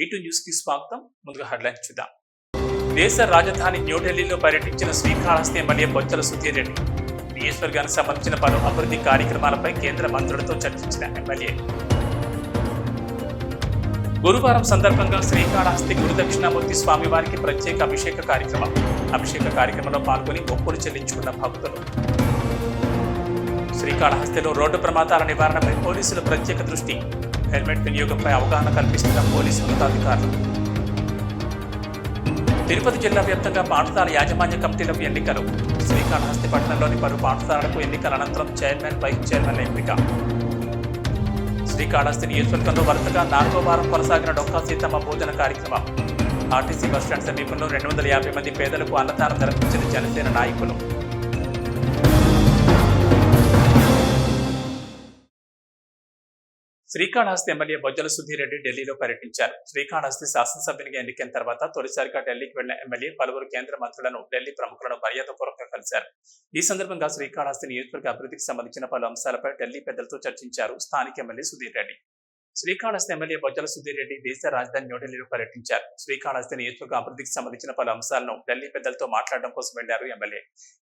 వీటు న్యూస్కి స్వాగతం. ముందుగా హెడ్లైన్ చూద్దాం. దేశ రాజధాని న్యూఢిల్లీలో పర్యటించిన శ్రీకాళహస్తి ఎమ్మెల్యే బొచ్చల సుధీర్ రెడ్డి నియోజకవర్గానికి సంబంధించిన పలు అభివృద్ధి కార్యక్రమాలపై కేంద్ర మంత్రులతో చర్చించిన ఎమ్మెల్యే. గురువారం సందర్భంగా శ్రీకాళహస్తి గురుదక్షిణామూర్తి స్వామివారికి ప్రత్యేక అభిషేక కార్యక్రమం అభిషేక కార్యక్రమంలో పాల్గొని మొక్కులు చెల్లించుకున్న భక్తులు. శ్రీకాళహస్తిలో రోడ్డు ప్రమాదాల నివారణపై పోలీసులు ప్రత్యేక దృష్టి హెల్మెట్ వినియోగంపై అవగాహన కల్పిస్తున్న పోలీసు ఉన్నతాధికారులు. తిరుపతి జిల్లా వ్యాప్తంగా పాఠశాల యాజమాన్య కమిటీలకు ఎన్నికలు. శ్రీకాళహస్తి పట్టణంలోని పలు పాఠశాలలకు ఎన్నికల అనంతరం చైర్మన్ వైస్ చైర్మన్ ఎంపిక శ్రీకాళహస్తి నియోజకవర్గంలో వరుసగా నాలుగో వారం కొనసాగిన డొక్కా సీతమ్మ భోజన కార్యక్రమం. ఆర్టీసీ బస్టాండ్ సమీపంలో రెండు వందల యాభై మంది పేదలకు అన్నదానం జరిపించిన జనసేన నాయకులు. శ్రీకాళహస్తి ఎమ్మెల్యే బొజ్జల సుధీర్ రెడ్డి ఢిల్లీలో పర్యటించారు. శ్రీకాళహస్తి శాసనసభ్యునిగా ఎన్నికైన తర్వాత తొలిసారిగా ఢిల్లీకి వెళ్ళిన ఎమ్మెల్యే పలువురు కేంద్ర మంత్రులను ఢిల్లీ ప్రముఖులను మర్యాదపూర్వకంగా కలిశారు. ఈ సందర్భంగా శ్రీకాళహస్తి నియోజకవర్గ అభివృద్ధికి సంబంధించిన పలు అంశాలపై ఢిల్లీ పెద్దలతో చర్చించారు స్థానిక ఎమ్మెల్యే సుధీర్ రెడ్డి శ్రీకాళహస్తి ఎమ్మెల్యే బొజ్జల సుధీర్ రెడ్డి దేశ రాజధాని న్యూఢిల్లీలో పర్యటించారు. శ్రీకాళహస్తి నియోజకవర్గ అభివృద్ధికి సంబంధించిన పలు అంశాలను ఢిల్లీ పెద్దలతో మాట్లాడడం కోసం వెళ్ళారు ఎమ్మెల్యే.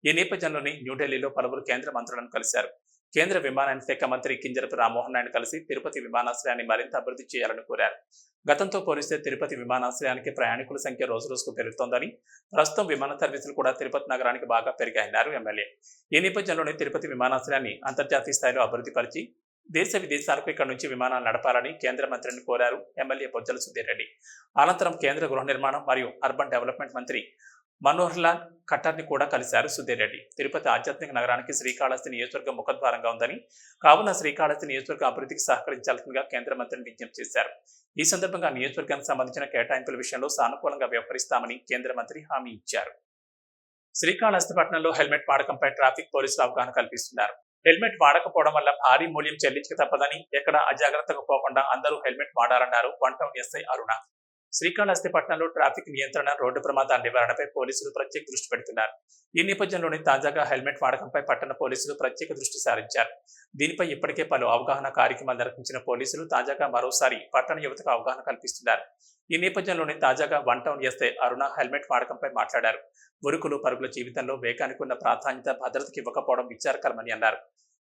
ఈ నేపథ్యంలోని న్యూఢిల్లీలో పలువురు కేంద్ర మంత్రులను కలిశారు. కేంద్ర విమానయాన శాఖ మంత్రి కింజరపు రామ్మోహన్ నాయుడు కలిసి తిరుపతి విమానాశ్రయాన్ని మరింత అభివృద్ధి చేయాలని కోరారు. గతంతో పోలిస్తే తిరుపతి విమానాశ్రయానికి ప్రయాణికుల సంఖ్య రోజు రోజుకు పెరుగుతోందని ప్రస్తుతం విమాన సర్వీసులు కూడా తిరుపతి నగరానికి బాగా పెరిగాయన్నారు ఎమ్మెల్యే. ఈ నేపథ్యంలోనే తిరుపతి విమానాశ్రయాన్ని అంతర్జాతీయ స్థాయిలో అభివృద్ధిపరిచి దేశ విదేశాలకు ఇక్కడ నుంచి విమానాలు నడపాలని కేంద్ర మంత్రిని కోరారు ఎమ్మెల్యే బొజ్జల సుధీర్ రెడ్డి. అనంతరం కేంద్ర గృహ నిర్మాణం మరియు అర్బన్ డెవలప్మెంట్ మంత్రి మనోహర్ లాల్ ఖట్టర్ని కూడా కలిశారు సుధీర్ రెడ్డి. తిరుపతి ఆధ్యాత్మిక నగరానికి శ్రీకాళహస్తి నియోజకవర్గం ముఖద్వారంగా ఉందని కావున శ్రీకాళహస్తి నియోజకవర్గ అభివృద్ధికి సహకరించాల్సిందిగా కేంద్ర మంత్రిని విజ్ఞప్తి చేశారు. ఈ సందర్భంగా నియోజకవర్గానికి సంబంధించిన కేటాయింపుల విషయంలో సానుకూలంగా వ్యవహరిస్తామని కేంద్ర మంత్రి హామీ ఇచ్చారు. శ్రీకాళహస్తి పట్టణంలో హెల్మెట్ వాడకంపై ట్రాఫిక్ పోలీసులు అవగాహన కల్పిస్తున్నారు. హెల్మెట్ వాడకపోవడం వల్ల భారీ మూల్యం చెల్లించక తప్పదని ఎక్కడ అజాగ్రత్తగా పోకుండా అందరూ హెల్మెట్ వాడాలన్నారు వంటం ఎస్ఐ అరుణ. శ్రీకాళహస్తి పట్టణంలో ట్రాఫిక్ నియంత్రణ రోడ్డు ప్రమాదాల నివారణపై పోలీసులు ప్రత్యేక దృష్టి పెడుతున్నారు. ఈ నేపథ్యంలోనే తాజాగా హెల్మెట్ వాడకంపై పట్టణ పోలీసులు ప్రత్యేక దృష్టి సారించారు. దీనిపై ఇప్పటికే పలు అవగాహన కార్యక్రమాలు నిర్వహించిన పోలీసులు తాజాగా మరోసారి పట్టణ యువతకు అవగాహన కల్పిస్తున్నారు. ఈ నేపథ్యంలోనే తాజాగా one town SI Aruna helmet వాడకంపై మాట్లాడారు. ఉరుకులు పరుగుల జీవితంలో వేగానికి ఉన్న ప్రాధాన్యత భద్రతకి ఇవ్వకపోవడం విచారకరమని అన్నారు.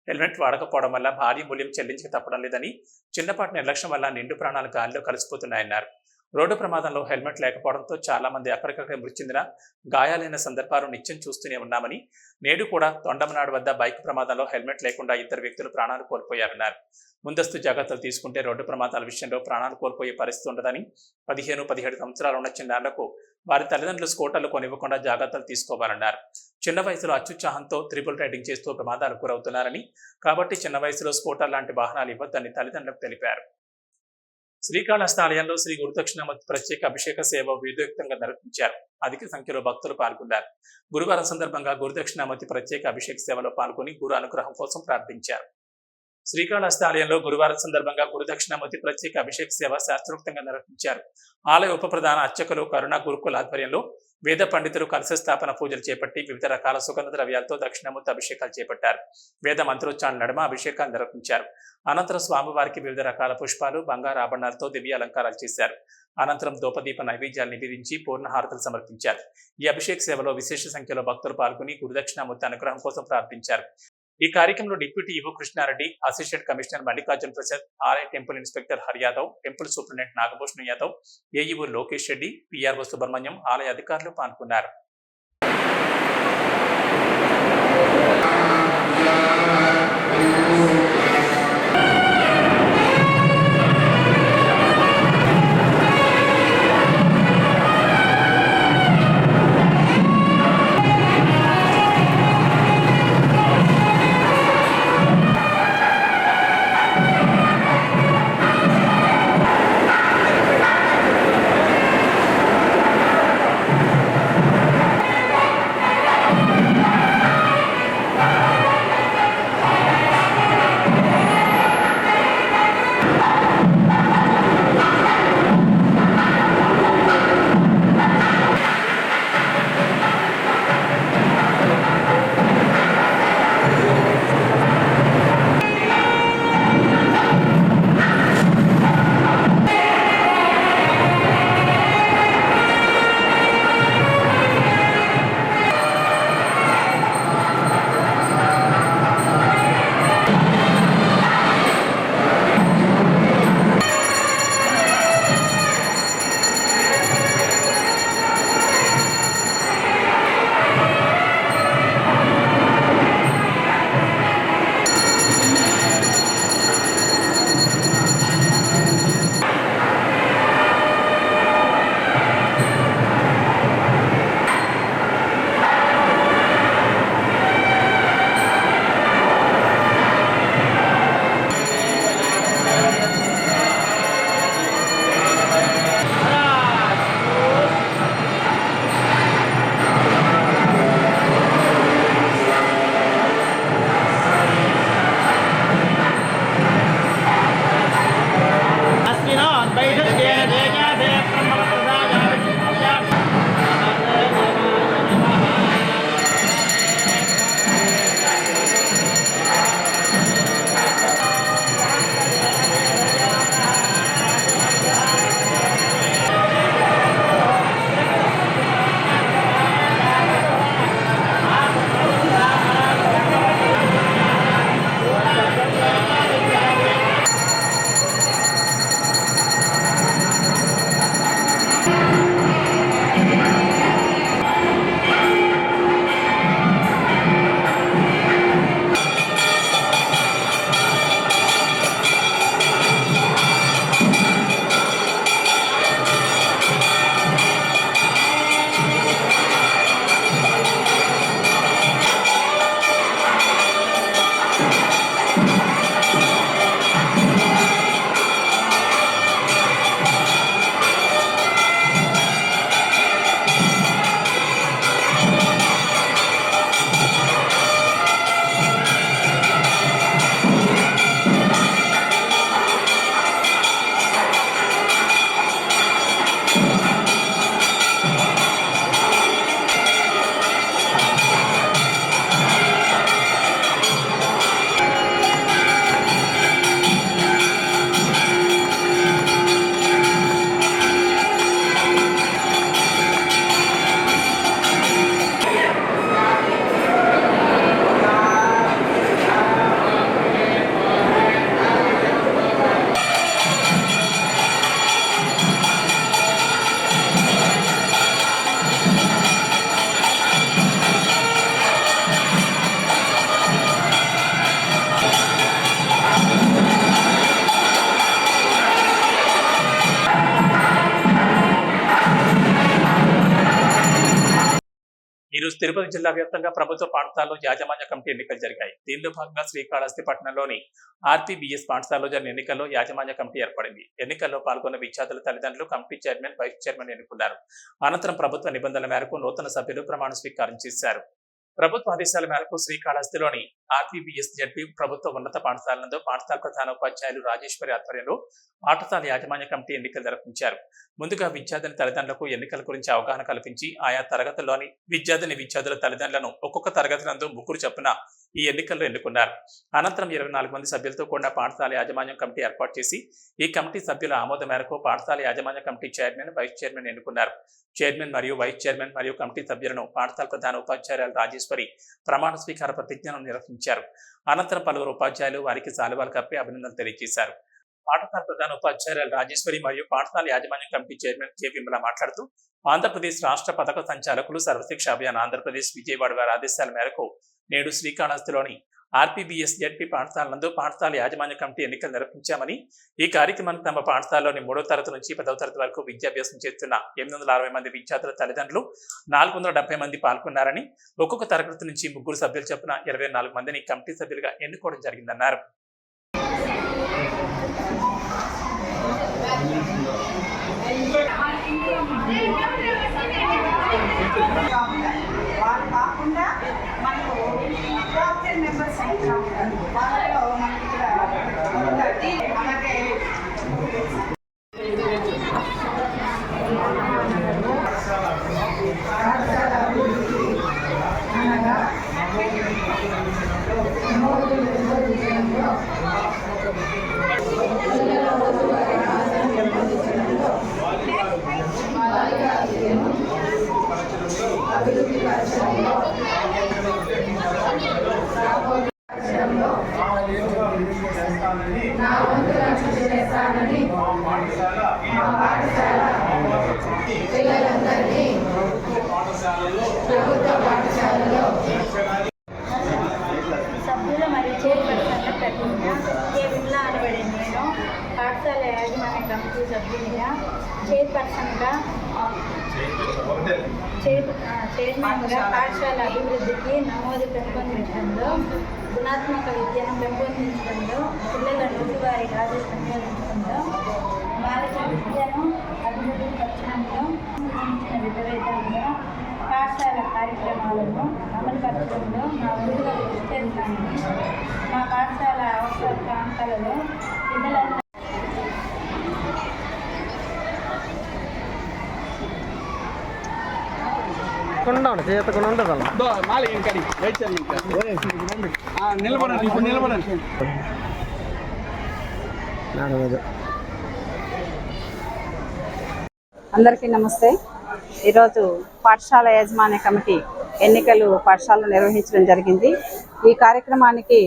హెల్మెట్ వాడకపోవడం వల్ల భారీ మూల్యం చెల్లించక తప్పడం లేదని చిన్నపాటి నిర్లక్ష్యం వల్ల నిండు ప్రాణాలు గాలిలో కలిసిపోతున్నాయన్నారు. రోడ్డు ప్రమాదంలో హెల్మెట్ లేకపోవడంతో చాలా మంది అక్కడికక్కడ మృతి చెందిన గాయాలైన సందర్భాలు నిత్యం చూస్తూనే ఉన్నామని నేడు కూడా తొండమనాడు వద్ద బైక్ ప్రమాదంలో హెల్మెట్ లేకుండా ఇద్దరు వ్యక్తులు ప్రాణాలు కోల్పోయారన్నారు. ముందస్తు జాగ్రత్తలు తీసుకుంటే రోడ్డు ప్రమాదాల విషయంలో ప్రాణాలు కోల్పోయే పరిస్థితి ఉండదని పదిహేను పదిహేడు సంవత్సరాలు ఉన్న చిన్నారులకు వారి తల్లిదండ్రులు స్కూటర్లు కొనివ్వకుండా జాగ్రత్తలు తీసుకోవాలన్నారు. చిన్న వయసులో అత్యుత్సాహంతో త్రిపుల్ రైడింగ్ చేస్తూ ప్రమాదాలు గురవుతున్నారని కాబట్టి చిన్న వయసులో స్కూటర్ లాంటి వాహనాలు ఇవ్వద్దని తల్లిదండ్రులకు తెలిపారు. శ్రీకాళహస్తి ఆలయంలో శ్రీ గురుదక్షిణామూర్తి ప్రత్యేక అభిషేక సేవ విద్యుక్తంగా నిర్వహించారు. అధిక సంఖ్యలో భక్తులు పాల్గొన్నారు. గురువారం సందర్భంగా గురుదక్షిణామూర్తి ప్రత్యేక అభిషేక సేవలో పాల్గొని గురు అనుగ్రహం కోసం ప్రార్థించారు. శ్రీకాళహస్తి ఆలయంలో గురువారం సందర్భంగా గురుదక్షిణామూర్తి ప్రత్యేక అభిషేక సేవ శాస్త్రోక్తంగా నిర్వహించారు. ఆలయ ఉప ప్రధాన అర్చకులు కరుణ గురుకుల ఆధ్వర్యంలో వేద పండితులు కలశ స్థాపన పూజలు చేపట్టి వివిధ రకాల సుగంధ ద్రవ్యాలతో దక్షిణమూర్తి అభిషేకాలు చేపట్టారు. వేద మంత్రోచ్చారణ నడుమ అభిషేకాలు నిర్వహించారు. అనంతరం స్వామివారికి వివిధ రకాల పుష్పాలు బంగారు ఆభరణాలతో దివ్య అలంకారాలు చేశారు. అనంతరం దోపదీప నైవేద్యాలు నివేదించి పూర్ణహారతలు సమర్పించారు. ఈ అభిషేక సేవలో విశేష సంఖ్యలో భక్తులు పాల్గొని గురుదక్షిణామూర్తి అనుగ్రహం కోసం ప్రార్థించారు. ఈ కార్యక్రమంలో deputy EO Krishnareddy assistant commissioner Mallikarjuna Prasad RI temple inspector Haryadav temple superintendent Nagabhushan Yadav AEO Lokesh Reddy PRO Subrahmanyam ఆలయ అధికారులు పాల్గొన్నారు. రోజు జిల్లా వ్యాప్తంగా ప్రభుత్వ పాఠశాలలో యాజమాన్య కమిటీ ఎన్నికలు జరిగాయి. దీనిలో భాగంగా శ్రీకాళహస్తి పట్టణంలోని ఆర్టీబీఎస్ పాఠశాలలో జరిగిన ఎన్నికల్లో యాజమాన్య కమిటీ ఏర్పడింది. ఎన్నికల్లో పాల్గొన్న విద్యార్థుల తల్లిదండ్రులు కమిటీ చైర్మన్ వైస్ చైర్మన్ ఎన్నుకున్నారు. అనంతరం ప్రభుత్వ నిబంధనల మేరకు నూతన సభ్యులు ప్రమాణ స్వీకారం చేశారు. ప్రభుత్వ ఆదేశాల మేరకు శ్రీకాళహస్తిలోని ఆర్పీబీఎస్ జడ్పీ ప్రభుత్వ ఉన్నత పాఠశాలలందు పాఠశాల ప్రధాన ఉపాధ్యాయులు రాజేశ్వరి ఆధ్వర్యంలో పాఠశాల యాజమాన్య కమిటీ ఎన్నికలు నిర్వహించారు ముందుగా విద్యార్థిని తల్లిదండ్రులకు ఎన్నికల గురించి అవగాహన కల్పించి ఆయా తరగతుల్లోని విద్యార్థిని విద్యార్థుల తల్లిదండ్రులను ఒక్కొక్క తరగతి నందు ముగ్గురు చొప్పున ఈ ఎన్నికల్లో ఎన్నుకున్నారు. అనంతరం ఇరవై నాలుగు మంది సభ్యులతో కూడిన పాఠశాల యాజమాన్యం కమిటీ ఏర్పాటు చేసి ఈ కమిటీ సభ్యుల ఆమోదం మేరకు పాఠశాల యాజమాన్య కమిటీ చైర్మన్ వైస్ చైర్మన్ ఎన్నుకున్నారు. చైర్మన్ మరియు వైస్ చైర్మన్ మరియు కమిటీ సభ్యులను పాఠశాల ప్రధాన ఉపాధ్యాయురాలు రాజేశ్వరి ప్రమాణ స్వీకార ప్రతిజ్ఞను నిర్వహించారు. అనంతరం పలువురు ఉపాధ్యాయులు వారికి సాలువాలు కప్పి అభినందనలు తెలియజేశారు. పాఠశాల ప్రధాన ఉపాధ్యాయురాలు రాజేశ్వరి మరియు పాఠశాల యాజమాన్య కమిటీ చైర్మన్ కె. విమల మాట్లాడుతూ ఆంధ్రప్రదేశ్ రాష్ట్ర పథక సంచాలకులు సర్వశిక్ష అభియాన్ ఆంధ్రప్రదేశ్ విజయవాడ వారి ఆదేశాల మేరకు నేడు శ్రీకాళహస్తిలోని ఆర్పీబీఎస్ జడ్పీ పాఠశాలనందు పాఠశాల యాజమాన్య కమిటీ ఎన్నికలు నిర్వహించామని ఈ కార్యక్రమానికి తమ పాఠశాలలోని మూడో తరగతి నుంచి పదవ తరగతి వరకు విద్యాభ్యాసం చేస్తున్న ఎనిమిది వందల అరవై మంది విద్యార్థుల తల్లిదండ్రులు నాలుగు వందల డెబ్బై మంది పాల్గొన్నారని ఒక్కొక్క తరగతి నుంచి ముగ్గురు సభ్యులు చొప్పున ఇరవై నాలుగు మందిని కమిటీ సభ్యులుగా ఎన్నుకోవడం జరిగిందన్నారు. వాళ్ళు మెంబర్స్ వాళ్ళలో మనకి ఇక్కడ అలాగే సభ్యులు మరియు చైర్పర్సన్గా ప్రతిజ్ఞ కె విమలా అనబడే నేను పాఠశాల యాజమాన్య కమిటీ సభ్యునిగా చైర్పర్సన్గా చైర్ ఆ, చైర్మన్గా పాఠశాల అభివృద్ధికి నమోదు పెంపొందించడంలో గుణాత్మక విద్యను పెంపొందించడంలో పిల్లల రోజువారీ రాజు సంపాదించడంలో బాలిక విద్యను అభివృద్ధి పరచడంలో సంబంధించిన విధవేతంగా పాఠశాల కార్యక్రమాలను అమలుపరచడంలో నా వంతుగా కృషి మా పాఠశాల అవసర ప్రాంతాలలో పిల్లలందరూ కొండ నిలబడండి ఇప్పుడు నిలబడండి అందరికీ నమస్తే. ఈరోజు పాఠశాల యాజమాన్య కమిటీ ఎన్నికలు పాఠశాలలో నిర్వహించడం జరిగింది. ఈ కార్యక్రమానికి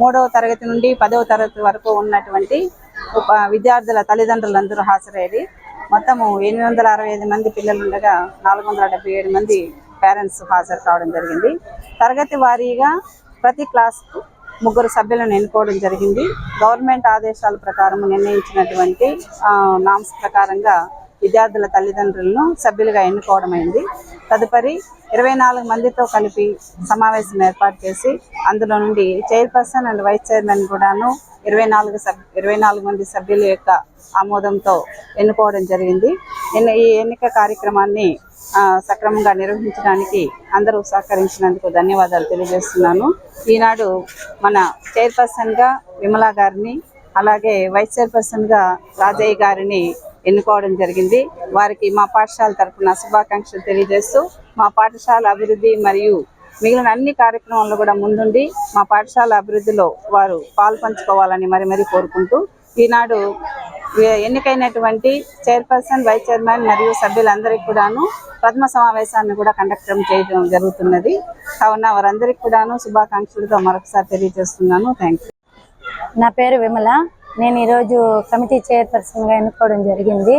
మూడవ తరగతి నుండి పదవ తరగతి వరకు ఉన్నటువంటి విద్యార్థుల తల్లిదండ్రులందరూ హాజరయ్యారు. మొత్తము ఎనిమిది వందల అరవై ఐదు మంది పిల్లలు ఉండగా నాలుగు వందల డెబ్బై ఏడు మంది పేరెంట్స్ హాజరు కావడం జరిగింది. తరగతి వారీగా ప్రతి క్లాస్కు ముగ్గురు సభ్యులను ఎన్నుకోవడం జరిగింది. గవర్నమెంట్ ఆదేశాల ప్రకారం నిర్ణయించినటువంటి నామ్స్ ప్రకారంగా విద్యార్థుల తల్లిదండ్రులను సభ్యులుగా ఎన్నుకోవడం అయింది. తదుపరి ఇరవై నాలుగు మందితో కలిపి సమావేశం ఏర్పాటు చేసి అందులో నుండి చైర్పర్సన్ అండ్ వైస్ చైర్మన్ కూడాను ఇరవై నాలుగు సబ్ ఇరవై నాలుగు మంది సభ్యుల యొక్క ఆమోదంతో ఎన్నుకోవడం జరిగింది. ఈ ఎన్నిక కార్యక్రమాన్ని సక్రమంగా నిర్వహించడానికి అందరూ సహకరించినందుకు ధన్యవాదాలు తెలియజేస్తున్నాను. ఈనాడు మన చైర్పర్సన్గా విమలా గారిని అలాగే వైస్ చైర్పర్సన్గా రాజయ్య గారిని ఎన్నుకోవడం జరిగింది. వారికి మా పాఠశాల తరఫున శుభాకాంక్షలు తెలియజేస్తూ మా పాఠశాల అభివృద్ధి మరియు మిగిలిన అన్ని కార్యక్రమాల్లో కూడా ముందుండి మా పాఠశాల అభివృద్ధిలో వారు పాల్పంచుకోవాలని మరి మరీ కోరుకుంటూ ఈనాడు ఎన్నికైనటువంటి చైర్పర్సన్ వైస్ చైర్మన్ మరియు సభ్యులందరికీ కూడాను ప్రథమ సమావేశాన్ని కూడా కండక్ట్ చేయడం జరుగుతున్నది. కావున వారందరికీ కూడాను శుభాకాంక్షలతో మరొకసారి తెలియజేస్తున్నాను. థ్యాంక్ యూ నా పేరు విమల. నేను ఈరోజు కమిటీ చైర్పర్సన్గా ఎన్నుకోవడం జరిగింది.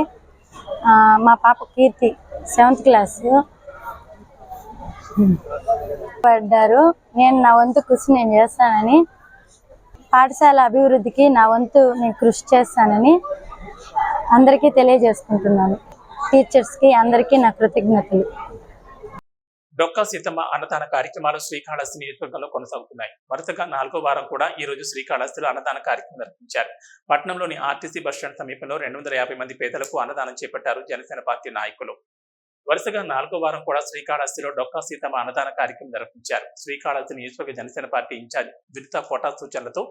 మా పాప కీర్తి సెవెంత్ క్లాస్. పడ్డారు. నేను నా వంతు కృషి నేను చేస్తానని పాఠశాల అభివృద్ధికి నా వంతు నేను కృషి చేస్తానని అందరికీ తెలియజేసుకుంటున్నాను. టీచర్స్కి అందరికీ నా కృతజ్ఞతలు. డొక్కా సీతమ్మ అన్నదాన కార్యక్రమాలు శ్రీకాళహస్తి నియోజకవర్గంలో కొనసాగుతున్నాయి. వరుసగా నాలుగో వారం కూడా ఈ రోజు శ్రీకాళహస్తిలో అన్నదాన కార్యక్రమం నిర్వహించారు. పట్టణంలోని ఆర్టీసీ బస్టాండ్ సమీపంలో రెండు వందల యాభై మంది పేదలకు అన్నదానం చేపట్టారు జనసేన పార్టీ నాయకులు. వరుసగా నాలుగో వారం కూడా శ్రీకాళహస్తిలో డొక్కా సీతమ్మ అన్నదాన కార్యక్రమం నిర్వహించారు. శ్రీకాళహస్తి నియోజకవర్గ జనసేన పార్టీ ఇన్ఛార్జ్ వినిత కోటా సూచనలతో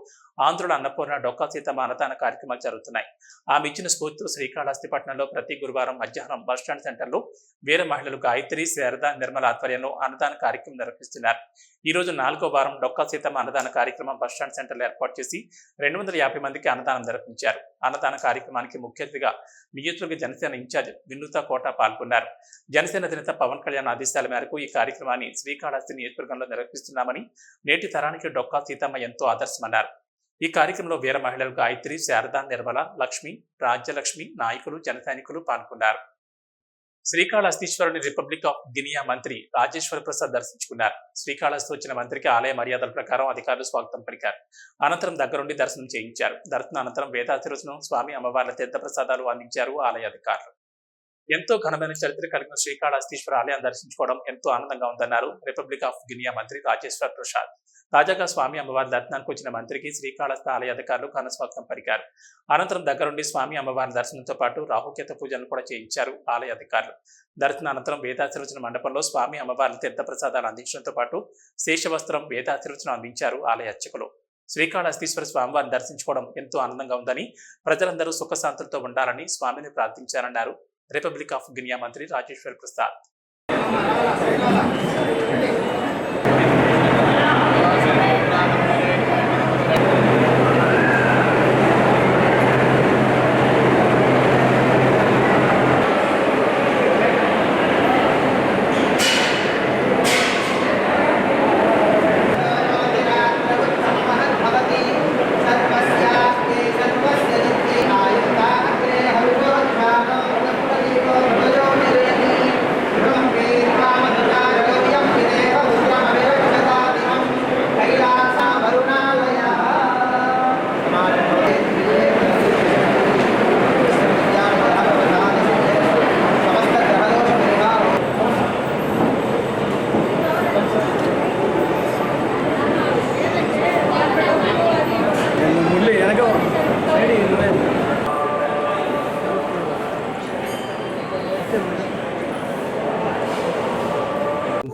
ఆంధ్రుల అన్నపూర్ణ డొక్కా సీతమ్మ అన్నదాన కార్యక్రమాలు జరుగుతున్నాయి. ఆమె ఇచ్చిన స్ఫూర్తితో శ్రీకాళహస్తి పట్టణంలో ప్రతి గురువారం మధ్యాహ్నం బస్టాండ్ సెంటర్లో వీర మహిళలు గాయత్రి శారద నిర్మల ఆధ్వర్యంలో అన్నదాన కార్యక్రమం నిర్వహిస్తున్నారు. ఈ రోజు నాలుగో వారం డొక్కా సీతమ్మ అన్నదాన కార్యక్రమం బస్టాండ్ సెంటర్లో ఏర్పాటు చేసి రెండు వందల యాభై మందికి అన్నదానం నిర్వహించారు. అన్నదాన కార్యక్రమానికి ముఖ్య అతిథిగా నియోజకవర్గ జనసేన ఇన్ఛార్జ్ వినూత కోట పాల్గొన్నారు. జనసేన అధినేత పవన్ కళ్యాణ్ ఆదేశాల మేరకు ఈ కార్యక్రమాన్ని శ్రీకాళహస్తి నియోజకవర్గంలో నిర్వహిస్తున్నామని నేటి తరానికి డొక్కా సీతమ్మ ఎంతో ఆదర్శమన్నారు. ఈ కార్యక్రమంలో వీర మహిళలు గాయత్రి శారద నిర్మల లక్ష్మి రాజ్యలక్ష్మి నాయకులు జనసైనికులు పాల్గొన్నారు. శ్రీకాళహస్తీశ్వరుని రిపబ్లిక్ ఆఫ్ గినియా మంత్రి రాజేశ్వర ప్రసాద్ దర్శించుకున్నారు. శ్రీకాళహస్తి వచ్చిన మంత్రికి ఆలయ మర్యాదల ప్రకారం అధికారులు స్వాగతం పలికారు. అనంతరం దగ్గరుండి దర్శనం చేయించారు. దర్శనం అనంతరం వేదాశిరచనం స్వామి అమ్మవార్ల తీర్థ ప్రసాదాలు అందించారు ఆలయ అధికారులు. ఎంతో ఘనమైన చరిత్ర కలిగిన శ్రీకాళహస్తీశ్వర ఆలయం దర్శించుకోవడం ఎంతో ఆనందంగా ఉందన్నారు. రిపబ్లిక్ ఆఫ్ గినియా మంత్రి రాజేశ్వర్ ప్రసాద్. తాజాగా స్వామి అమ్మవారి దర్శనానికి వచ్చిన మంత్రికి శ్రీకాళహస్త ఆలయ అధికారులు ఘనస్వాగతం పలికారు. అనంతరం దగ్గరుండి స్వామి అమ్మవారి దర్శనంతో పాటు రాహుకేత పూజలను కూడా చేయించారు ఆలయ అధికారులు. దర్శన అనంతరం వేదాశీర్వచన మండపంలో స్వామి అమ్మవారి తీర్థ ప్రసాదాలు అందించడంతో పాటు శేషవస్త్రం వేదాశీర్వచనం అందించారు ఆలయ అర్చకులు. శ్రీకాళహస్తీశ్వర స్వామివారిని దర్శించుకోవడం ఎంతో ఆనందంగా ఉందని ప్రజలందరూ సుఖశాంతులతో ఉండాలని స్వామిని ప్రార్థించారన్నారు. రిపబ్లిక్ ఆఫ్ గినియా మంత్రి రాజేశ్వర్ ప్రసాద్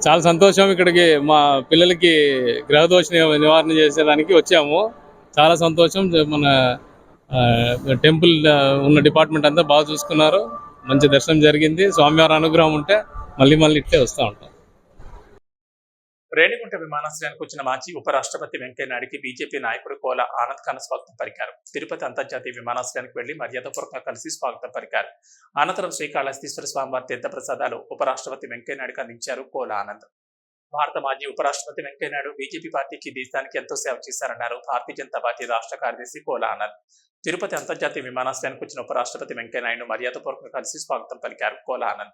చాలా సంతోషం ఇక్కడికి. మా పిల్లలకి గ్రహదోష నివారణ చేసేదానికి వచ్చాము. చాలా సంతోషం. మన టెంపుల్ ఉన్న డిపార్ట్మెంట్ అంతా బాగా చూసుకున్నారు. మంచి దర్శనం జరిగింది. స్వామివారి అనుగ్రహం ఉంటే మళ్ళీ మళ్ళీ ఇట్టే వస్తూ ఉంటాం. రేణిగుంట విమానాశ్రయానికి వచ్చిన మాజీ ఉపరాష్ట్రపతి వెంకయ్యనాయుడికి బీజేపీ నాయకుడు కోల ఆనంద్ ఖాన్ స్వాగతం పలికారు. తిరుపతి అంతర్జాతీయ విమానాశ్రయానికి వెళ్ళి మర్యాదపూర్వకంగా కలిసి స్వాగతం పలికారు. అనంతరం శ్రీకాళహస్తీశ్వర స్వామివారి తీర్థప్రసాదాలు ఉపరాష్ట్రపతి వెంకయ్యనాయుడికి అందించారు కోల ఆనంద్. భారత మాజీ ఉపరాష్ట్రపతి వెంకయ్యనాయుడు బీజేపీ పార్టీకి దేశానికి ఎంతో సేవ చేశారన్నారు. భారతీయ జనతా పార్టీ రాష్ట్ర కార్యదర్శి కోల ఆనంద్. తిరుపతి అంతర్జాతీయ విమానాశ్రయానికి వచ్చిన ఉపరాష్ట్రపతి వెంకయ్యనాయుడు మర్యాదపూర్వకంగా కలిసి స్వాగతం పలికారు. కోల ఆనంద్.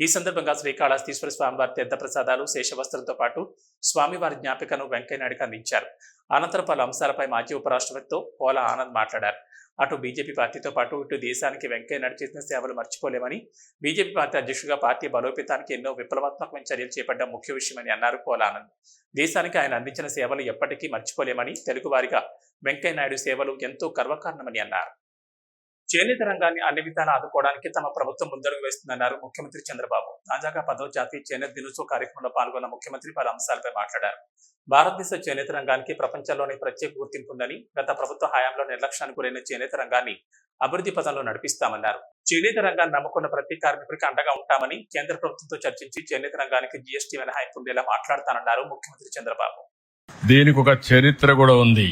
ఈ సందర్భంగా శ్రీకాళహస్తీశ్వర స్వామివారి తీర్థప్రసాదాలు శేషవస్త్రంతో పాటు స్వామివారి జ్ఞాపికను వెంకయ్యనాయుడికి అందించారు. అనంతరం పలు అంశాలపై మాజీ ఉపరాష్ట్రపతితో పోల ఆనంద్ మాట్లాడారు. అటు బీజేపీ పార్టీతో పాటు ఇటు దేశానికి వెంకయ్యనాయుడు చేసిన సేవలు మర్చిపోలేమని బీజేపీ పార్టీ అధ్యక్షుడిగా పార్టీ బలోపేతానికి ఎన్నో విప్లవాత్మకమైన చర్యలు చేపట్టడం ముఖ్య విషయమని అన్నారు కోలానంద్ దేశానికి ఆయన అందించిన సేవలు ఎప్పటికీ మర్చిపోలేమని తెలుగువారిగా వెంకయ్యనాయుడు సేవలు ఎంతో గర్వకారణమని అన్నారు. చేనేత రంగాన్ని అన్ని విధాలా ఆదుకోవడానికి తమ ప్రభుత్వం ముందడుగు వేస్తుందన్నారు ముఖ్యమంత్రి చంద్రబాబు. తాజాగా పదవ జాతీయ చేనేత దినోత్సవ కార్యక్రమంలో పాల్గొన్న ముఖ్యమంత్రి పలు అంశాలపై మాట్లాడారు. భారతదేశ చేనేత రంగానికి ప్రపంచంలోనే ప్రత్యేక గుర్తింపు ఉందని గత ప్రభుత్వ హయాంలో నిర్లక్ష్యానికి గురైన చేనేత రంగాన్ని అభివృద్ధి పదంలో నడిపిస్తామన్నారు. చేనేత రంగాన్ని నమ్ముకున్న ప్రతి కార్మికుడికి అండగా ఉంటామని కేంద్ర ప్రభుత్వంతో చర్చించి చేనేత రంగానికి జీఎస్టీ మినహాయింపు ఉండేలా మాట్లాడతానన్నారు ముఖ్యమంత్రి చంద్రబాబు. దీనికి ఒక చరిత్ర కూడా ఉంది.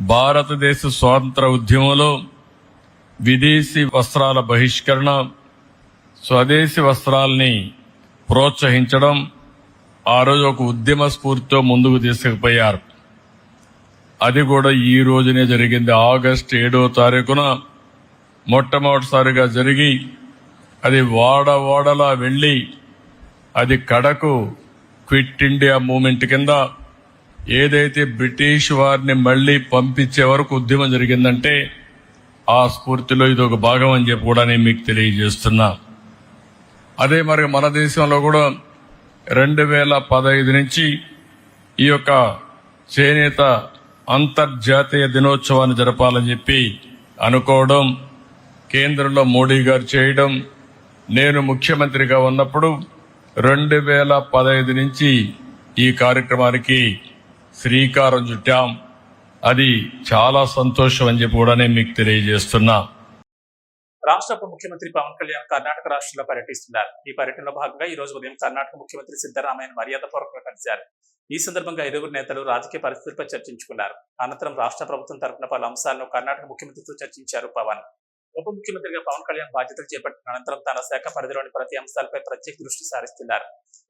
భారతదేశ స్వాతంత్ర ఉద్యమంలో విదేశీ వస్త్రాల బహిష్కరణ స్వదేశీ వస్త్రాల్ని ప్రోత్సహించడం ఆ రోజు ఒక ఉద్యమ స్ఫూర్తితో ముందుకు తీసుకుపోయారు. అది కూడా ఈ రోజునే జరిగింది. ఆగస్టు ఏడో తారీఖున మొట్టమొదటిసారిగా జరిగి అది వాడ వాడలా వెళ్ళి అది కడకు క్విట్ ఇండియా మూమెంట్ కింద ఏదైతే బ్రిటిష్ వారిని మళ్ళీ పంపించే వరకు ఉద్యమం జరిగిందంటే ఆ స్ఫూర్తిలో ఇది ఒక భాగం అని చెప్పి కూడా నేను మీకు తెలియజేస్తున్నా. అదే మరి మన దేశంలో కూడా రెండు వేల పదహైదు నుంచి ఈ యొక్క చేనేత అంతర్జాతీయ దినోత్సవాన్ని జరపాలని చెప్పి అనుకోవడం కేంద్రంలో మోడీ గారు చేయడం నేను ముఖ్యమంత్రిగా ఉన్నప్పుడు రెండు వేల పదహైదు నుంచి ఈ కార్యక్రమానికి శ్రీకారం చుట్టాం. అది చాలా సంతోషం అని చెప్పి కూడా నేను మీకు తెలియజేస్తున్నా. రాష్ట్ర ఉప ముఖ్యమంత్రి పవన్ కళ్యాణ్ కర్ణాటక రాష్ట్రంలో పర్యటిస్తున్నారు. ఈ పర్యటనలో భాగంగా ఈ రోజు ఉదయం కర్ణాటక ముఖ్యమంత్రి సిద్దరామయ్య మర్యాదపూర్వకంగా కలిశారు. ఈ సందర్భంగా ఇరువురు నేతలు రాజకీయ పరిస్థితులపై చర్చించుకున్నారు. అనంతరం రాష్ట్ర ప్రభుత్వం తరపున పలు అంశాలను కర్ణాటక ముఖ్యమంత్రితో చర్చించారు పవన్. ఉప ముఖ్యమంత్రిగా పవన్ కళ్యాణ్ బాధ్యతలు చేపట్టిన అనంతరం తన శాఖ పరిధిలోని ప్రతి అంశాలపై ప్రత్యేక దృష్టి సారిస్తున్నారు.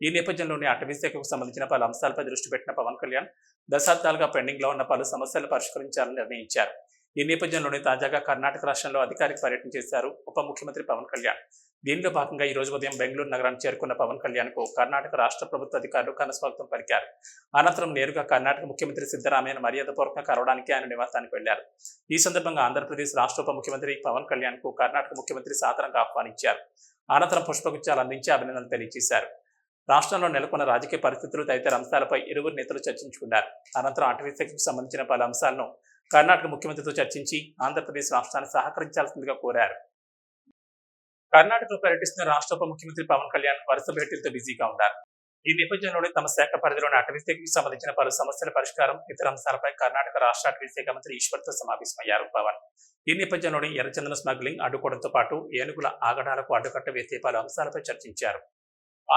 ఈ నేపథ్యంలోనే అటవీ శాఖకు సంబంధించిన పలు అంశాలపై దృష్టి పెట్టిన పవన్ కళ్యాణ్ దశాబ్దాలుగా పెండింగ్లో ఉన్న పలు సమస్యలను పరిష్కరించాలని నిర్ణయించారు. ఈ నేపథ్యంలోనే తాజాగా కర్ణాటక రాష్ట్రంలో అధికారిక పర్యటన చేశారు ఉప ముఖ్యమంత్రి పవన్ కళ్యాణ్. దీనిలో భాగంగా ఈ రోజు ఉదయం బెంగళూరు నగరానికి చేరుకున్న పవన్ కళ్యాణ్కు కర్ణాటక రాష్ట్ర ప్రభుత్వ అధికారులు ఘనస్వాగతం పలికారు. అనంతరం నేరుగా కర్ణాటక ముఖ్యమంత్రి సిద్దరామయ్య మర్యాదపూర్వకంగా కలవడానికి ఆయన నివాసానికి వెళ్ళారు ఈ సందర్భంగా ఆంధ్రప్రదేశ్ రాష్ట్ర ఉప ముఖ్యమంత్రి పవన్ కళ్యాణ్కు కర్ణాటక ముఖ్యమంత్రి సాధారణంగా ఆహ్వానించారు. అనంతరం పుష్పగుచ్చాలు అందించి అభినందనలు తెలియజేశారు. రాష్ట్రంలో నెలకొన్న రాజకీయ పరిస్థితులు తదితర అంశాలపై ఇరువురు నేతలు చర్చించుకున్నారు. అనంతరం అటవీ శాఖకు సంబంధించిన పలు అంశాలను కర్ణాటక ముఖ్యమంత్రితో చర్చించి ఆంధ్రప్రదేశ్ రాష్ట్రాన్ని సహకరించాల్సిందిగా కోరారు. కర్ణాటకలో పర్యటిస్తున్న రాష్ట్ర ఉప ముఖ్యమంత్రి పవన్ కళ్యాణ్ వరుస భేటీలతో బిజీగా ఉన్నారు. ఈ నేపథ్యంలోనే తమ శాఖ పరిధిలోని అటవీశాఖకు సంబంధించిన పలు సమస్యల పరిష్కారం ఇతర అంశాలపై కర్ణాటక రాష్ట్ర అటవీ శాఖ మంత్రి ఈశ్వర్తో సమావేశమయ్యారు పవన్. ఈ నేపథ్యంలోనే ఎర్రచందన స్మగ్లింగ్ అడ్డుకోవడంతో పాటు ఏనుగుల ఆగడాలకు అడ్డుకట్ట వేసే పలు అంశాలపై చర్చించారు.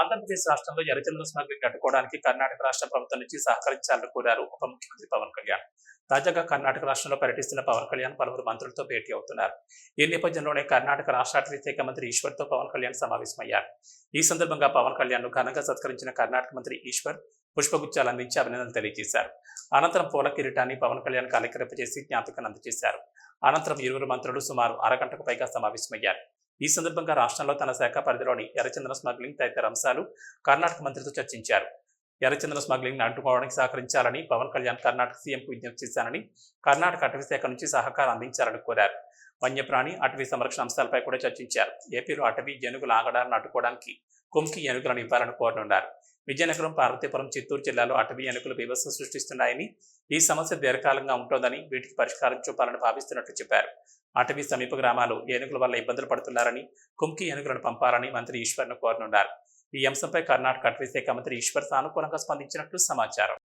ఆంధ్రప్రదేశ్ రాష్ట్రంలో ఎర్రచందన స్మగ్లింగ్ అడ్డుకోవడానికి కర్ణాటక రాష్ట్ర ప్రభుత్వం నుంచి సహకరించాలని కోరారు ఉప ముఖ్యమంత్రి పవన్ కళ్యాణ్. తాజాగా కర్ణాటక రాష్ట్రంలో పర్యటిస్తున్న పవన్ కళ్యాణ్ పలువురు మంత్రులతో భేటీ అవుతున్నారు. ఈ నేపథ్యంలోనే కర్ణాటక రాష్ట్ర అటవీ శాఖ మంత్రి ఈశ్వర్తో పవన్ కళ్యాణ్ సమావేశమయ్యారు. ఈ సందర్భంగా పవన్ కళ్యాణ్ ఘనంగా సత్కరించిన కర్ణాటక మంత్రి ఈశ్వర్ పుష్పగుచ్చాలు అందించి అభినందనలు తెలియజేశారు. అనంతరం పూల కిరీటాన్ని పవన్ కళ్యాణ్ కాలకరింపజేసి జ్ఞాపికను అందజేశారు. అనంతరం ఇరువురు మంత్రులు సుమారు అరగంటకు పైగా సమావేశమయ్యారు. ఈ సందర్భంగా రాష్ట్రంలో తన శాఖ పరిధిలోని ఎర్రచందన స్మగ్లింగ్ తదితర అంశాలు కర్ణాటక మంత్రితో చర్చించారు. ఎర్రచందన స్మగ్లింగ్ని అడ్డుకోవడానికి సహకరించాలని పవన్ కళ్యాణ్ కర్ణాటక సీఎంకు విజ్ఞప్తి చేశానని కర్ణాటక అటవీ శాఖ నుంచి సహకారం అందించాలని కోరారు. వన్యప్రాణి అటవీ సంరక్షణ అంశాలపై కూడా చర్చించారు. ఏపీలో అటవీ ఏనుగుల ఆగడాలను అడ్డుకోవడానికి కుంకి ఏనుగులను ఇవ్వాలని కోరనున్నారు. విజయనగరం పార్వతీపురం చిత్తూరు జిల్లాలో అటవీ ఏనుగులు బీభత్సం సృష్టిస్తున్నాయని ఈ సమస్య దీర్ఘకాలంగా ఉంటోందని వీటికి పరిష్కారం చూపాలని భావిస్తున్నట్లు చెప్పారు. అటవీ సమీప గ్రామాలు ఏనుగుల వల్ల ఇబ్బందులు పడుతున్నారని కుంకి ఏనుగులను పంపాలని మంత్రి ఈశ్వర్ను కోరనున్నారు. ఈ అంశంపై కర్ణాటక అటవీ శాఖ మంత్రి ఈశ్వర్ సానుకూలంగా స్పందించినట్లు సమాచారం.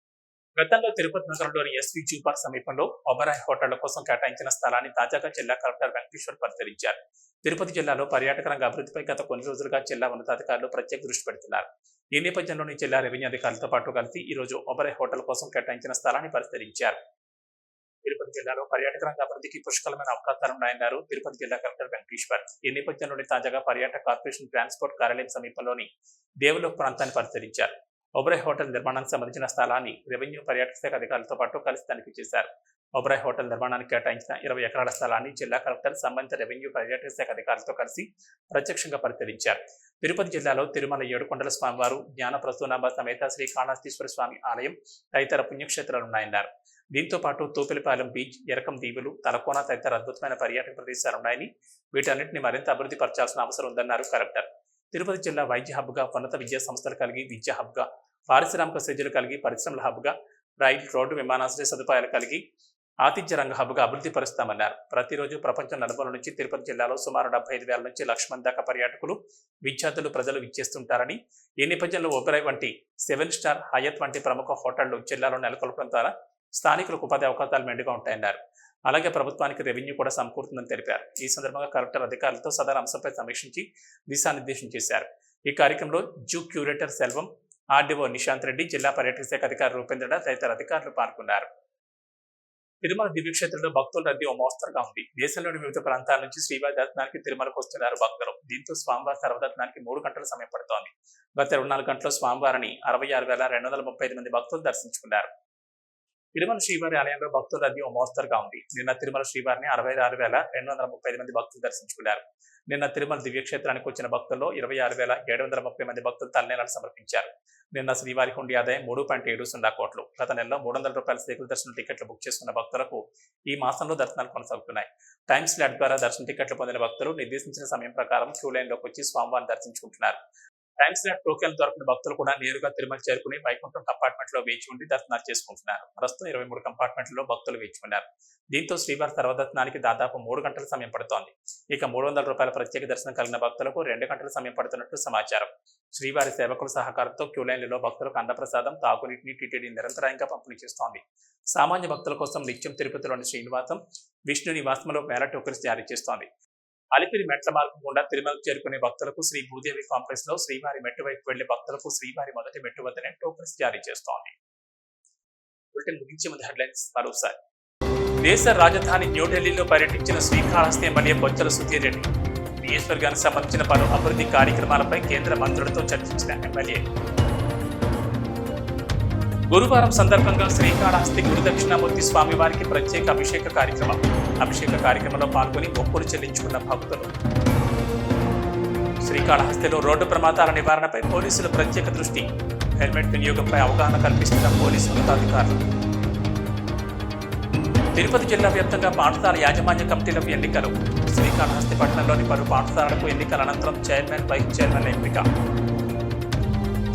గతంలో తిరుపతి నగరంలోని ఎస్వి జూ పార్క్ సమీపంలో ఒబరాయ్ హోటళ్ళ కోసం కేటాయించిన స్థలాన్ని తాజాగా జిల్లా కలెక్టర్ వెంకటేశ్వర్ పరిశీలించారు. తిరుపతి జిల్లాలో పర్యాటక రంగ అభివృద్ధిపై గత కొన్ని రోజులుగా జిల్లా ఉన్నతాధికారులు ప్రత్యేక దృష్టి పెడుతున్నారు. ఈ నేపథ్యంలోని జిల్లా రెవెన్యూ అధికారులతో పాటు కలిసి ఈ రోజు ఒబరాయ్ హోటల్ కోసం కేటాయించిన స్థలాన్ని పరిశీలించారు. తిరుపతి జిల్లాలో పర్యాటక రంగ అభివృద్ధికి పుష్కలమైన అవకాశాలు ఉన్నాయన్నారు. తిరుపతి జిల్లా కలెక్టర్ వెంకటేశ్వర్ ఈ నేపథ్యంలోనే తాజాగా పర్యాటక కార్పొరేషన్ ట్రాన్స్పోర్ట్ కార్యాలయం సమీపంలోని దేవులోక్ ప్రాంతాన్ని పరిశీలించారు. ఒబరాయ్ హోటల్ నిర్మాణానికి సంబంధించిన స్థలాన్ని రెవెన్యూ పర్యాటక శాఖ అధికారులతో పాటు కలిసి తనిఖీ చేశారు. ఒబ్రాయ్ హోటల్ నిర్మాణానికి కేటాయించిన ఇరవై ఎకరాల స్థలాన్ని జిల్లా కలెక్టర్ సంబంధిత రెవెన్యూ పర్యాటక శాఖ అధికారులతో కలిసి ప్రత్యక్షంగా పరిశీలించారు. తిరుపతి జిల్లాలో తిరుమల ఏడుకొండల స్వామివారు జ్ఞాన ప్రసూనాంబ సమేత శ్రీ కాళహస్తీశ్వర స్వామి ఆలయం తదితర పుణ్యక్షేత్రాలు ఉన్నాయన్నారు. దీంతో పాటు తూపిలిపాలెం బీచ్ ఎరకం దీవులు తలకోన తదితర అద్భుతమైన పర్యాటక ప్రదేశాలు ఉన్నాయని వీటన్నిటిని మరింత అభివృద్ధి పరచాల్సిన అవసరం ఉందన్నారు కలెక్టర్. తిరుపతి జిల్లా వైద్య హబ్గా ఉన్నత విద్యా సంస్థలు కలిగి విద్యా హబ్గా పారిశ్రామిక సజ్జలు కలిగి పరిశ్రమల హబ్గా రైల్ రోడ్డు విమానాశ్రయ సదుపాయాలు కలిగి ఆతిథ్య రంగ హబ్గా అభివృద్ధి పరుస్తామన్నారు. ప్రతిరోజు ప్రపంచం నలుమూల నుంచి తిరుపతి జిల్లాలో సుమారు డెబ్బై ఐదు వేల నుంచి లక్ష మంది దాకా పర్యాటకులు విద్యార్థులు ప్రజలు విచ్చేస్తుంటారని ఈ నేపథ్యంలో ఒబెరాయ్ వంటి సెవెన్ స్టార్ హయత్ వంటి ప్రముఖ హోటళ్ళు జిల్లాలో నెలకొల్పడం ద్వారా స్థానికులకు ఉపాధి అవకాశాలు మెండుగా ఉంటాయన్నారు. అలాగే ప్రభుత్వానికి రెవెన్యూ కూడా సమకూరుతుందని తెలిపారు. ఈ సందర్భంగా కలెక్టర్ అధికారులతో సదరు అంశంపై సమీక్షించి దిశానిర్దేశం చేశారు. ఈ కార్యక్రమంలో zoo curator Selvam RDO Nishanth Reddy జిల్లా పర్యాటక శాఖ అధికారి రూపేంద్ర తదితర అధికారులు పాల్గొన్నారు. తిరుమల దివ్యక్షేత్రంలో భక్తుల రద్దీ ఓ మోస్తరుగా ఉంది. దేశంలోని వివిధ ప్రాంతాల నుంచి శ్రీవారి దర్శనానికి తిరుమలకు వస్తున్నారు భక్తులు. దీంతో స్వామివారి సర్వదర్శనానికి మూడు గంటల సమయం పడుతోంది. గత ఇరవై నాలుగు గంటల స్వామివారిని అరవై ఆరు వేల రెండు వందల ముప్పై ఐదు మంది భక్తులు దర్శించుకున్నారు. తిరుమల శ్రీవారి ఆలయంలో భక్తుల రద్దీ ఓ మోస్తరుగా ఉంది. నిన్న తిరుమల శ్రీవారిని అరవై ఆరు వేల రెండు వందల ముప్పై ఐదు మంది భక్తులు దర్శించుకున్నారు. నిన్న తిరుమల దివ్యక్షేత్రానికి వచ్చిన భక్తుల్లో ఇరవై ఆరు వేల ఏడు వందల ముప్పై మంది భక్తులు తలనేలాలు సమర్పించారు. నిన్న శ్రీవారి హుండీ ఆదాయం మూడు పాయింట్ ఏడు సున్నా కోట్లు. గత నెలలో మూడు వందల రూపాయల శ్రీకుల దర్శన టికెట్లు బుక్ చేసుకున్న భక్తులకు ఈ మాసంలో దర్శనాలు కొనసాగుతున్నాయి. టైమ్ స్లాట్ ద్వారా దర్శన టికెట్లు పొందిన భక్తులు నిర్దేశించిన సమయం ప్రకారం క్యూ లైన్లోకి వచ్చి స్వామివారిని దర్శించుకుంటున్నారు. టైమ్స్ ల్యాబ్ టోకెన్ దొరకని భక్తులు కూడా నేరుగా తిరుమల చేరుకుని వైకుంఠం కంపార్ట్మెంట్లో వేచి ఉండి దర్శనాలు చేసుకుంటున్నారు. ప్రస్తుతం ఇరవై మూడు కంపార్ట్మెంట్లలో భక్తులు వేచి ఉన్నారు. దీంతో శ్రీవారి సర్వదర్శనానికి దాదాపు మూడు గంటల సమయం పడుతోంది. ఇక మూడు వందల రూపాయల ప్రత్యేక దర్శనం కలిగిన భక్తులకు రెండు గంటల సమయం పడుతున్నట్టు సమాచారం. శ్రీవారి సేవకుల సహకారంతో క్యూలైన్లలో భక్తులకు అన్నప్రసాదం తాగునీటిని టీటీడీ నిరంతరాయంగా పంపిణీ చేస్తోంది. సామాన్య భక్తుల కోసం నిత్యం తిరుపతిలోని శ్రీనివాసం విష్ణు నివాసంలో మేళ టోకర్స్ జారీ చేస్తోంది. అలిపిరి మెట్ల మార్గం గుండా తిరుమలకు చేరుకునే భక్తులకు శ్రీ భూదేవి కాంప్లెక్స్లో శ్రీవారి మెట్టు వైపు వెళ్ళే భక్తులకు శ్రీవారి మొదటి మెట్టు వద్దనే టోకెన్స్ జారీ చేస్తోంది. బులెటిన్ ముగించే ముందు హెడ్లైన్స్ మరోసారి. దేశ రాజధాని న్యూఢిల్లీలో పర్యటించిన శ్రీకాళహస్తి ఎమ్మెల్యే బొచ్చల సుధీర్ రెడ్డి నియోజకవర్గానికి సంబంధించిన పలు అభివృద్ధి కార్యక్రమాలపై కేంద్ర మంత్రులతో చర్చించిన ఎమ్మెల్యే. గురువారం సందర్భంగా శ్రీకాళహస్తి గురుదక్షిణామూర్తి స్వామివారికి ప్రత్యేక అభిషేక కార్యక్రమం అభిషేక కార్యక్రమంలో పాల్గొని మొక్కులు చెల్లించుకున్న భక్తులు. శ్రీకాళహస్తిలో రోడ్డు ప్రమాదాల నివారణపై పోలీసులు ప్రత్యేక దృష్టి హెల్మెట్ వినియోగంపై అవగాహన కల్పిస్తున్న పోలీసు ఉన్నతాధికారులు. తిరుపతి జిల్లా వ్యాప్తంగా పాఠశాల యాజమాన్య కమిటీలకు ఎన్నికలు. శ్రీకాళహస్తిపట్నంలోని పలు పాఠశాలలకు ఎన్నికల అనంతరం చైర్మన్ వైస్ చైర్మన్ ఎంపిక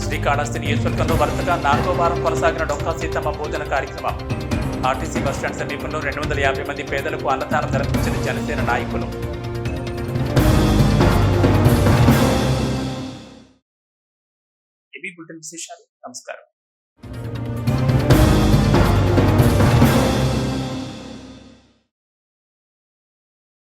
శ్రీకాళహస్తి నియోజకవర్గంలో వరుసగా నాలుగో వారం కొనసాగిన డొక్కా సీతమ్మ భోజన కార్యక్రమం. ఆర్టీసీ బస్టాండ్ సమీపంలో రెండు వందల యాభై మంది పేదలకు అన్నదానం జరిపించిన జనసేన నాయకులు. నమస్కారం.